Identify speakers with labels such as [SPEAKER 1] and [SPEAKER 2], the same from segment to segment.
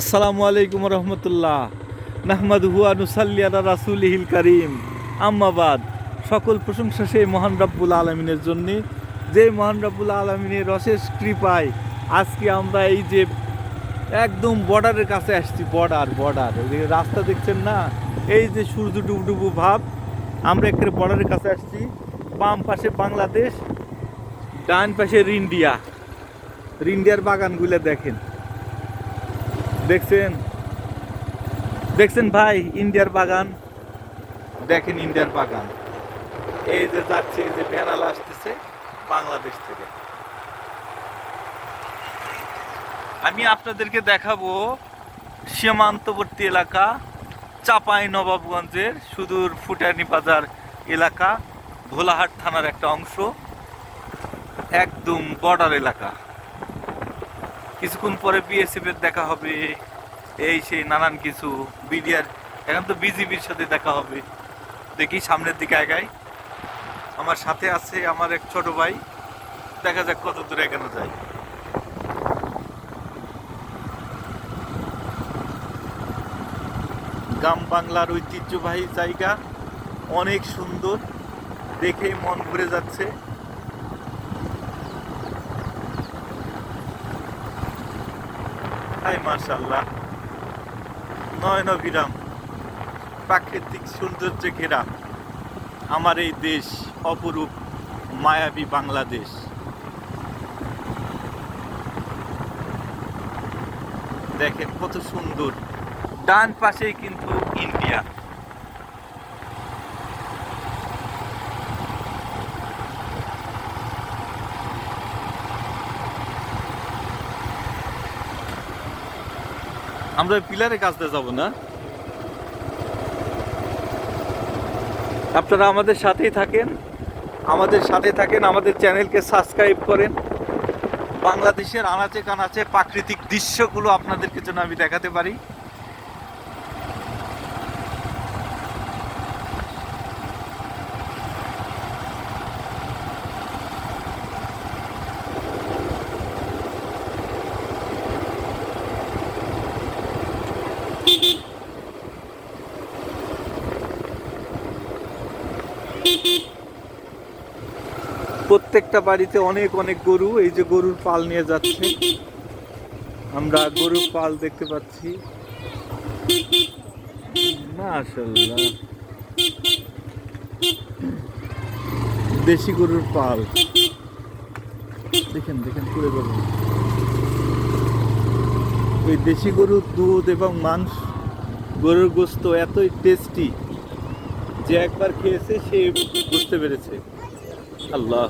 [SPEAKER 1] আসসালামু আলাইকুম রহমতুল্লাহ। নাহমাদ হুয়া নুসাল্লি আলা রাসুলিহিল করিম। আম্মাবাদ সকল প্রশংসা সেই মহান রব্বুল আলমিনের জন্যে। যে মহান রব্বুল আলমিনের অশেষ কৃপায় আজকে আমরা এই যে একদম বর্ডারের কাছে আসছি বর্ডার বর্ডার রাস্তা দেখছেন না? এই যে সূর্য ডুবডুবু ভাব। আমরা একেবারে বর্ডারের কাছে আসছি। বাম পাশে বাংলাদেশ, ডান পাশে ইন্ডিয়া ইন্ডিয়ার বাগানগুলো দেখেন। দেখছেন? দেখছেন ভাই, ইন্ডিয়ার বাগান? দেখেন ইন্ডিয়ার বাগান। এই যে যাচ্ছে, এই যে প্যানাল আসতেছে বাংলাদেশ থেকে। আমি আপনাদেরকে দেখাবো সীমান্তবর্তী এলাকা, চাপাই নবাবগঞ্জের সুদূর ফুটানি বাজার এলাকা, ভোলাহাট থানার একটা অংশ, একদম বর্ডার এলাকা। কিছুক্ষণ পরে বিএসএফ এর দেখা হবে, এই সেই নানান কিছু বিডিআর এখন তো বিজিবির সাথে দেখা হবে। দেখি সামনের দিকে আগাই। আমার সাথে আছে আমার এক ছোট ভাই। দেখা যাক কত দূরে এখানে যায়। গ্রাম বাংলার ঐতিহ্যবাহী জায়গা, অনেক সুন্দর। দেখে মন ভরে যাচ্ছে। হাই মার্শাল্লাহ নয়ন বিরাম। প্রাকৃতিক সৌন্দর্যে ঘেরা আমার এই দেশ, অপরূপ, মায়াবী বাংলাদেশ। দেখেন কত সুন্দর। ডান পাশেই কিন্তু ইন্ডিয়া। আমরা পিলারে কাজতে যাব না। আপনারা আমাদের সাথেই থাকেন, আমাদের সাথে থাকেন, আমাদের চ্যানেলকে সাবস্ক্রাইব করেন। বাংলাদেশের আনাচে কানাচে প্রাকৃতিক দৃশ্যগুলো আপনাদেরকে জন্য আমি দেখাতে পারি। প্রত্যেকটা বাড়িতে অনেক অনেক গরু, এই যে গরুর পাল নিয়ে যাচ্ছে। আমরা গরুর পাল দেখতে পাচ্ছি। দেশি গরুর পাল। দেখেন দেখেন পুরো গরু ওই দেশি গরুর দুধ এবং মাংস গরুর গোস্ত এতই টেস্টি যে একবার খেয়েছে সে বুঝতে পেরেছে। আল্লাহ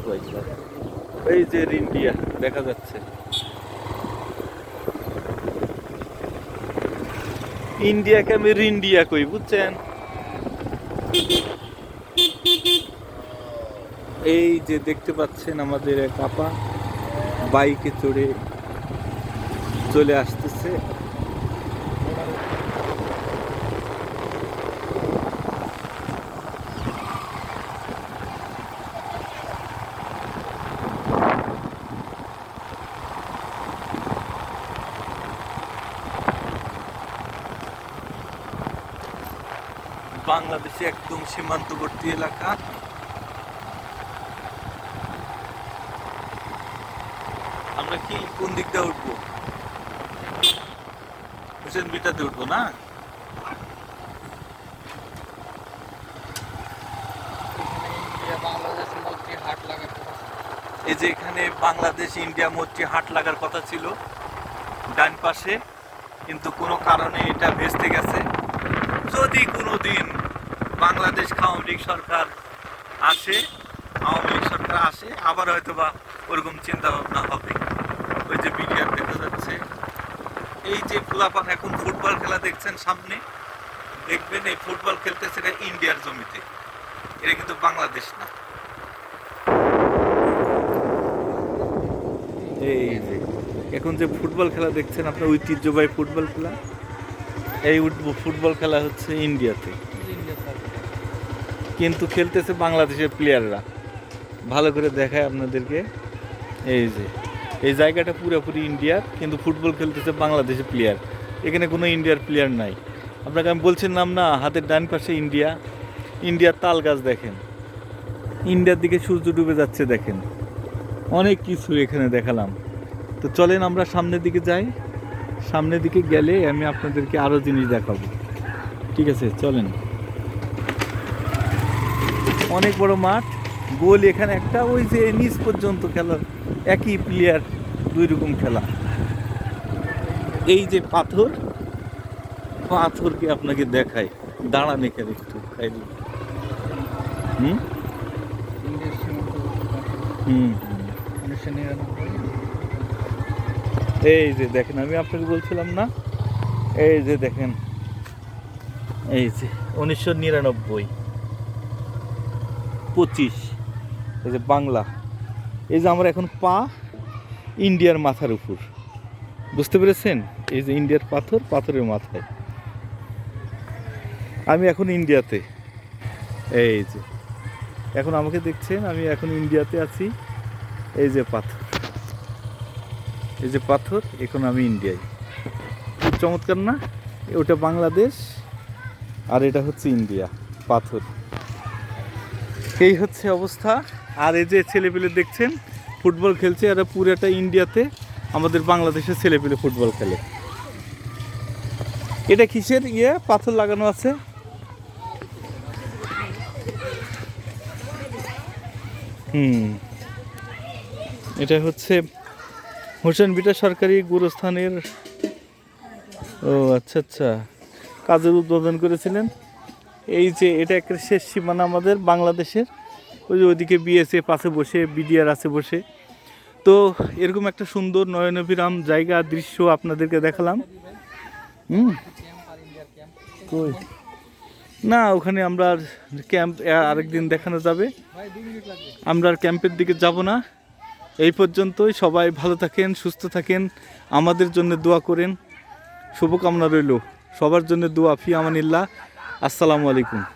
[SPEAKER 1] এই যে ইন্ডিয়া দেখা যাচ্ছে। ইন্ডিয়াকে আমি রিন্ডিয়া কই, বুঝছেন? এই যে দেখতে পাচ্ছেন আমাদের এক আপা, বাইকে চড়ে চলে বাংলাদেশে একদম সীমান্তবর্তী এলাকা। আমরা কি কোন দিক দিয়ে উঠবো? হোসেন বিটাতে উঠবো না? এই যে এখানে বাংলাদেশ ইন্ডিয়া মৈত্রী হাট লাগার কথা ছিল ডান পাশে কিন্তু কোনো কারণে এটা ভেস্তে গেছে। যদি কোনো দিন বাংলাদেশ আওয়ামী লীগ সরকার আসে আওয়ামী লীগ সরকার আসে আবার হয়তো বা ওরকম চিন্তা ভাবনা হবে। ওই যে বিডিআর দেখা যাচ্ছে। এই যে ফুলাপান এখন ফুটবল খেলা দেখছেন সামনে, দেখবেন এই ফুটবল খেলতেছে এটা ইন্ডিয়ার জমিতে। এটা কিন্তু বাংলাদেশ না। এই যে, এখন যে ফুটবল খেলা দেখছেন আপনার ঐতিহ্যবাহী ফুটবল খেলা, এই ফুটবল খেলা হচ্ছে ইন্ডিয়াতে। কিন্তু খেলতেছে বাংলাদেশের প্লেয়াররা ভালো করে দেখায় আপনাদেরকে। এই যে। এই জায়গাটা পুরোপুরি ইন্ডিয়ার, কিন্তু ফুটবল খেলতেছে বাংলাদেশের প্লেয়ার এখানে কোনো ইন্ডিয়ার প্লেয়ার নাই। আপনাকে আমি বলছিলাম না, হাতের ডান পাশে ইন্ডিয়া। ইন্ডিয়ার তাল গাছ দেখেন। ইন্ডিয়ার দিকে সূর্য ডুবে যাচ্ছে দেখেন। অনেক কিছু এখানে দেখালাম। তো চলেন আমরা সামনের দিকে যাই। সামনের দিকে গেলে আমি আপনাদেরকে আরও জিনিস দেখাবো। ঠিক আছে, চলেন। অনেক বড় মাঠ। গোল এখানে একটা, ওই যে নিচ পর্যন্ত খেলার একই প্লেয়ার দুই রকম খেলা। এই যে পাথর, পাথরকে আপনাকে দেখায় দাঁড়ান এখানে একটু, খাই হুম হুম। এই যে দেখেন, আমি আপনাকে বলছিলাম না? এই যে দেখেন। এই যে, উনিশশো নিরানব্বই। পঁচিশ। এই যে বাংলা। এই যে আমরা এখন পা ইন্ডিয়ার মাথার উপর। বুঝতে পেরেছেন? এই যে ইন্ডিয়ার পাথর, পাথরের মাথায়। আমি এখন ইন্ডিয়াতে। এই যে। এখন আমাকে দেখছেন, আমি এখন ইন্ডিয়াতে আছি। এই যে পাথর। এই যে পাথর, এখন আমি ইন্ডিয়ায়। খুব চমৎকার না? ওটা বাংলাদেশ আর এটা হচ্ছে ইন্ডিয়া, পাথর। এই হচ্ছে অবস্থা। আর এই যে ছেলেপেলে দেখছেন, ফুটবল খেলছে, এরা পুরোটা ইন্ডিয়াতে, আমাদের বাংলাদেশের ছেলেপেলে ফুটবল খেলে। এটা কিসের ইয়ে? পাথর লাগানো আছে। হুম। এটা হচ্ছে হোসেন বিটা সরকারি গুরুস্থানের ও আচ্ছা আচ্ছা। কাজের উদ্বোধন করেছিলেন। এই যে এটা একটা শেষ সীমানা আমাদের বাংলাদেশের। ওই যে ওইদিকে বিএসএফ পাশে বসে বিডিআর আছে বসে। তো এরকম একটা সুন্দর নয়নবিরাম জায়গা দৃশ্য আপনাদেরকে দেখালাম। হুম? না, ওখানে আমরা ক্যাম্প আরেকদিন দেখানো যাবে। আমরা আর ক্যাম্পের দিকে যাব না। এই পর্যন্তই। সবাই ভালো থাকেন, সুস্থ থাকেন। আমাদের জন্য দোয়া করেন। শুভকামনা রইল। সবার জন্য দোয়া, ফি, আমানিল্লাহ। আসসালামু আলাইকুম।